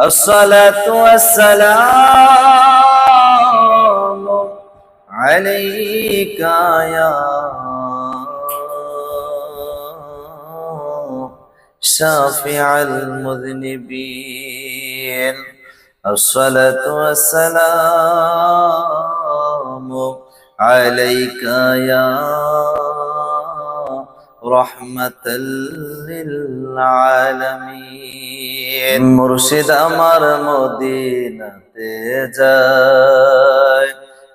الصلاة والسلام عليك يا شافع المذنبين. الصلاة والسلام عليك يا رحمة للعالمين মুর্শিদ আমার মদিনাতে যায়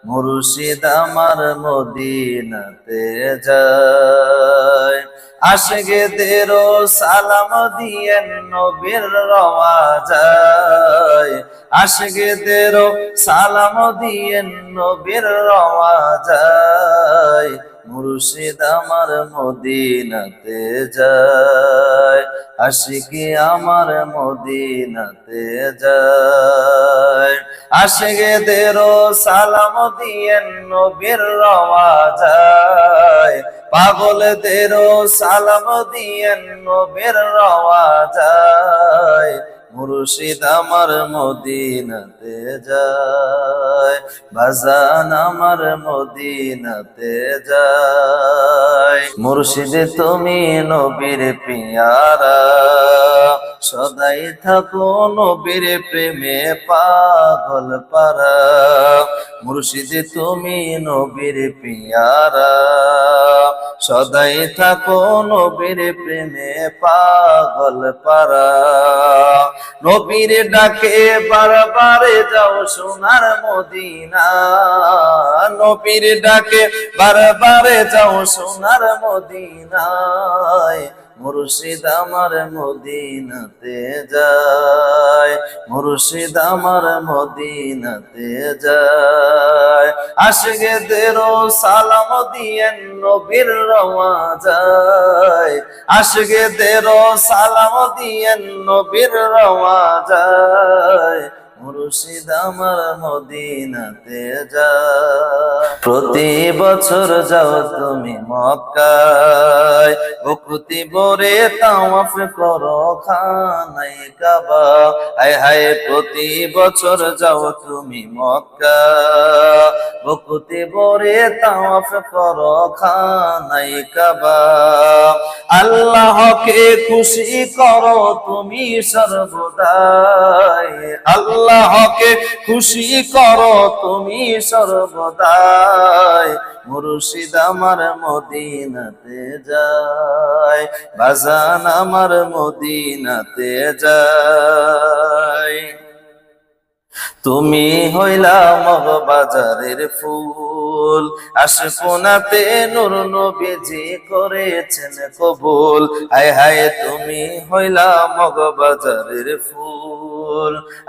মুর্শিদ আমার মদিনাতে যায় আশগে দেরো সালাম দিয়েন নবীর রওয়া যায় আশগে দেরো সালাম দিয়েন নবীর রওয়া যায় মুর্শিদ আমার মদিনাতে যায়, আশিকি আমার মদিনাতে যায়। আশগে দেরো সালাম দিয়েন নবীর রওয়া যায় পাগলদেরও সালাম দিয়েন নবীর রওয়া যায়। মুর্শিদ আমার মদিনাতে যায়, বাজান আমার মদিনাতে যায়। মুর্শিদ তুমি নবীর পিয়ারা, সদাই থাকো নবীর প্রেমে পাগল পারা। মুর্শিদ তুমি নবীর পিয়ারা, সদাই থাকো নবীর প্রেমে পাগল পারা। নবীর ডাকে বারবারে যাও সোনার মদিনা। নবীর ডাকে বারবারে যাও সোনার মদিনায়। মুর্শিদ আমার মদিনাতে যায়, মুর্শিদ আমার মদিনাতে যায়। আশগে দেরো সালাম দিয়েন নবীর রওয়া যায়। আশগে সালাম দিয়েন নবীর রওয়া যায়। মুর্শিদ আমার মদিনাতে যায়। প্রতি বছর যাও তুমি মক্কায়। বকুতি বরে তাওয়াফ করো খানাই কাবা। হায় হায়, প্রতি বছর যাও তুমি মক্কা বকুতি বরে তাওয়াফ করো খানাই কাবা। আল্লাহকে খুশি করো তুমি সর্বদাই। আল্লাহকে খুশি করো তুমি সর্বদাই। মুর্শিদ আমার মদিনাতে যায়, বাজান আমার মদিনাতে যায়। তুমি হইলা মগ বাজারের ফুল আশকোনাতে নূর নবীজি করেছেন কবুল। হায় হায়, তুমি হইলা মগ বাজারের ফুল।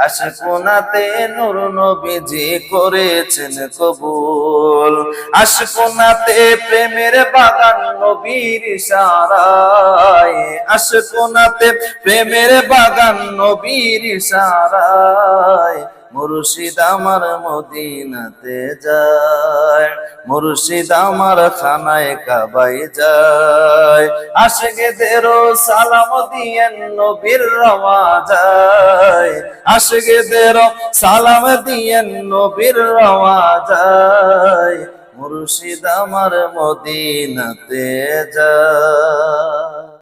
আশকোনাতে নূর নবীজি করেছেন কবুল। আশকোনাতে প্রেমের বাগান নবীর সারায় আশকোনাতে প্রেমের বাগান নবীর ইশারায়। মুর্শিদ আমার মদিনাতে যায়, মুর্শিদ আমার খানায় কাবাই যায়। আশগে দেরো সালাম দিয়েন নবীর রওয়া যায়। আশগে দেরো সালাম দিয়েন নবীর রওয়া যায়। মুর্শিদ আমার মদিনাতে যায়।